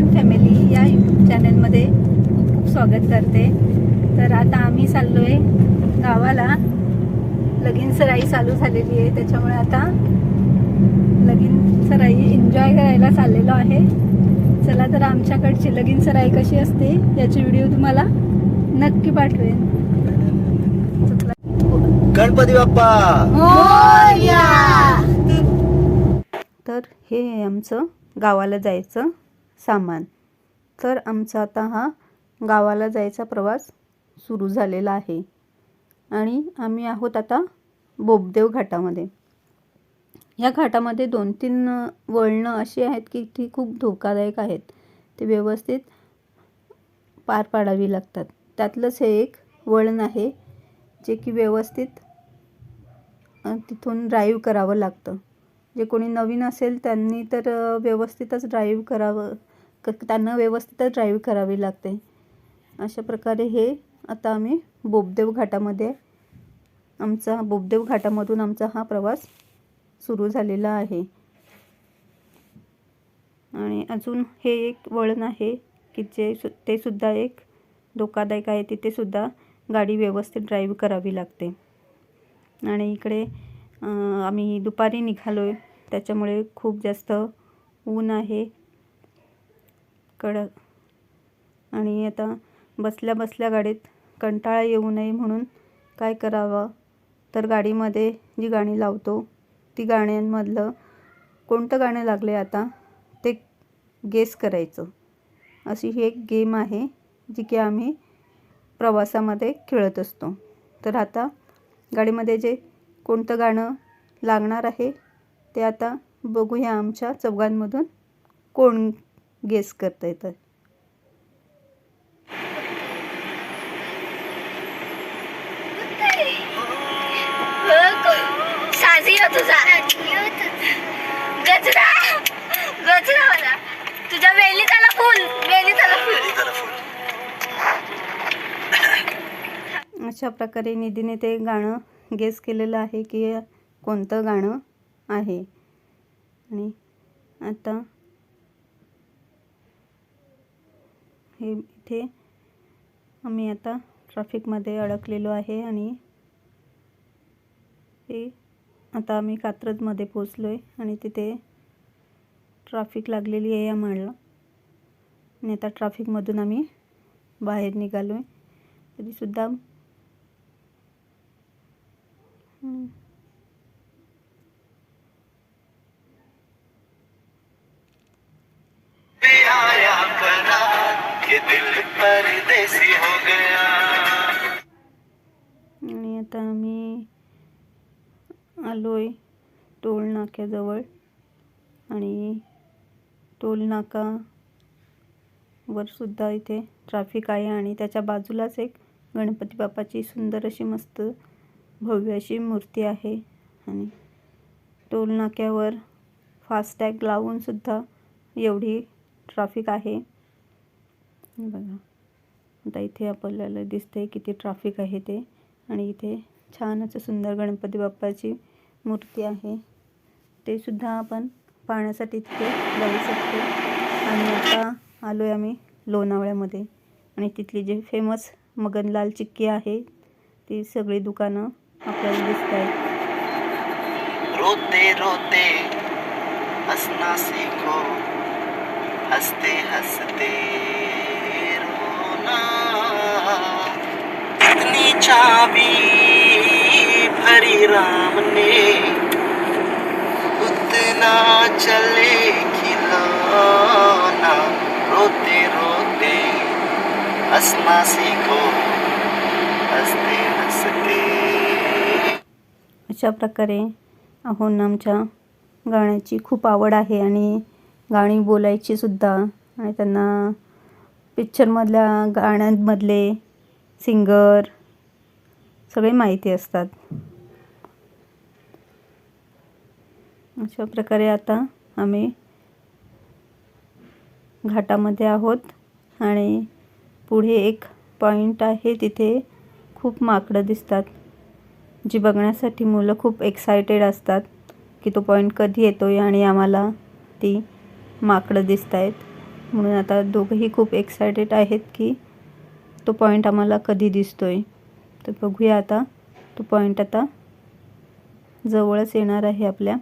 मियन family या YouTube चॅनलमध्ये खूप खूप स्वागत करते. तर आता आम्ही चाललो आहे गावाला. लगीन सराई चालू झालेली आहे त्याच्यामुळे आता लगीन सराई एन्जॉय करायला चाललेलो आहे. चला तर आमच्याकडची लगीन सराई कशी असते याची व्हिडिओ तुम्हाला नक्की पाठवेन. गणपती बाप्पा! तर हे आहे आमचं गावाला जायचं. सामान. तर आमचा आता हा गावाला जायचा प्रवास सुरू झालेला आहे. आणि आम्ही आहोत आता बोबदेव घाटामध्ये. या घाटामध्ये दोन तीन वळणं अशी आहेत की ती खूप धोकादायक आहेत. ते व्यवस्थित पार पाडावी लागतात. त्यातलंच हे एक वळण आहे जे की व्यवस्थित तिथून ड्राईव्ह करावं लागतं. जे कोणी नवीन असेल त्यांनी तर व्यवस्थितच ड्राईव्ह करावं क त्यांना व्यवस्थित ड्राईव्ह करावी लागते. अशा प्रकारे हे आता आम्ही बोबदेव घाटामध्ये आमचा बोबदेव घाटामधून आमचा हा प्रवास सुरू झालेला आहे. आणि अजून हे एक वळण आहे की जे सु ते सुद्धा एक धोकादायक आहे तिथेसुद्धा गाडी व्यवस्थित ड्राईव्ह करावी लागते. आणि इकडे आम्ही दुपारी निघालो आहे त्याच्यामुळे खूप जास्त ऊन आहे. कडक. आणि आता बसल्या बसल्या गाडीत कंटाळा येऊ नये म्हणून काय करावं? तर गाडीमध्ये जी गाणी लावतो ती गाण्यांमधलं कोणतं गाणं लागले आता? ते गेस करायचं. अशी ही एक गेम आहे जी की आम्ही प्रवासामध्ये खेळत असतो. तर आता गाडीमध्ये जे कोणतं गाणं लागणार आहे ते आता बघूया आमच्या चौघांमधून कोण गेस करता येतं साजियो तुझा. गजरा. गजरा मला तुझ्या वेली त्याला फुल. वेली त्याला फुल. अशा प्रकारे निधीने ते गाणं गेस केलेलं आहे की कोणतं गाणं आहे? आणि आता हे इथे आम्ही आता ट्रॅफिकमध्ये अडकलेलो आहे आणि हे आता आम्ही कात्रजमध्ये पोचलो आहे आणि तिथे ट्रॅफिक लागलेली आहे आम्हाला आणि आता ट्रॅफिकमधून आम्ही बाहेर निघालो आहे तरीसुद्धा परदेसी हो गया। आणि आता आम्ही आलो आहे टोल नाक्याजवळ आणि टोलनाकावर सुद्धा इथे ट्रॅफिक आहे आणि त्याच्या बाजूलाच एक गणपती बाप्पाची सुंदर अशी मस्त भव्य अशी मूर्ती आहे आणि टोल नाक्यावर फास्टॅग लावूनसुद्धा एवढी ट्रॅफिक आहे. बघा. आता इथे आपल्याला दिसतंय किती ट्रॅफिक आहे ते. आणि इथे छान असं सुंदर गणपती बाप्पाची मूर्ती आहे. ते सुद्धा आपण पाहण्यासाठी तिथे जाऊ शकतो. आणि आता आलो आहे आम्ही लोणावळ्यामध्ये. आणि तिथली जी फेमस मगनलाल चिक्की आहे ती सगळी दुकानं आपल्याला दिसत आहेत रोते रोते हसना सीखो हसते हसते. चाबी भरी राम ने उतना चले खिलौना रोते रोते हंसना सीखो हंसते हंसते। अशा प्रकारे अहोन आमच्या गाण्याची खूप आवड आहे आणि गाणी बोलायची सुद्धा आणि त्यांना पिक्चरमधल्या गाण्यांमधले सिंगर सगळे माहिती असतात. अशा प्रकारे आता आम्ही घाटामध्ये आहोत आणि पुढे एक पॉईंट आहे तिथे खूप माकडं दिसतात जी बघण्यासाठी मुलं खूप एक्सायटेड असतात की तो पॉईंट कधी येतो आहे आणि आम्हाला ती माकडं दिसत आहेत म्हणून आता दोघंही खूप एक्सायटेड आहेत की तो पॉईंट आम्हाला कधी दिसतो आहे तर बघूया आता. तो पॉईंट आता जवळच येणार आहे आपल्या.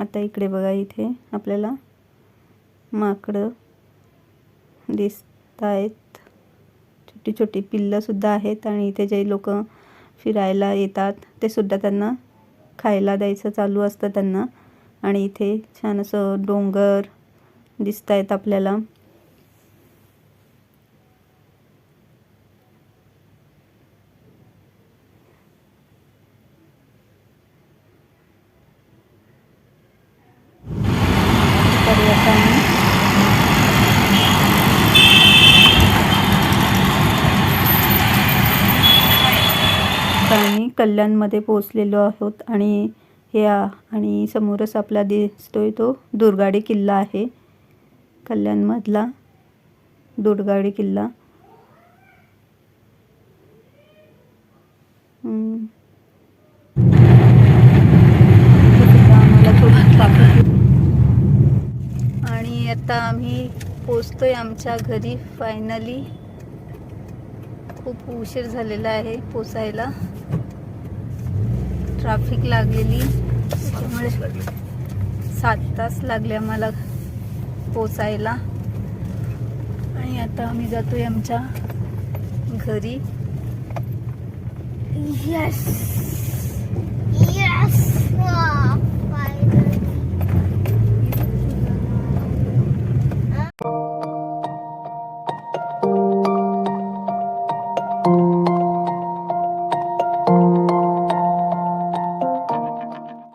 आता इकडे बघा इथे आपल्याला माकडं दिसत आहेत छोटी छोटी पिल्लंसुद्धा आहेत आणि इथे जे लोक फिरायला येतात ते सुद्धा त्यांना खायला द्यायचं चालू असतं त्यांना. आणि इथे छान असं डोंगर दिसत आहेत आपल्याला करूया आता आम्ही आता आम्ही कल्याणमध्ये पोहोचलेलो आहोत आणि हे आणि समोरच आपला दिसतोय तो दुर्गाडी किल्ला आहे. कल्याणमधला दुर्गाडी किल्ला. आम्हाला आणि आता आम्ही पोचतोय आमच्या घरी. फायनली खूप उशीर झालेला आहे पोचायला. ट्राफिक लागलेली. त्याच्यामुळे सात तास लागले आम्हाला पोचायला. आणि आता आम्ही जातोय आमच्या घरी. Yes yes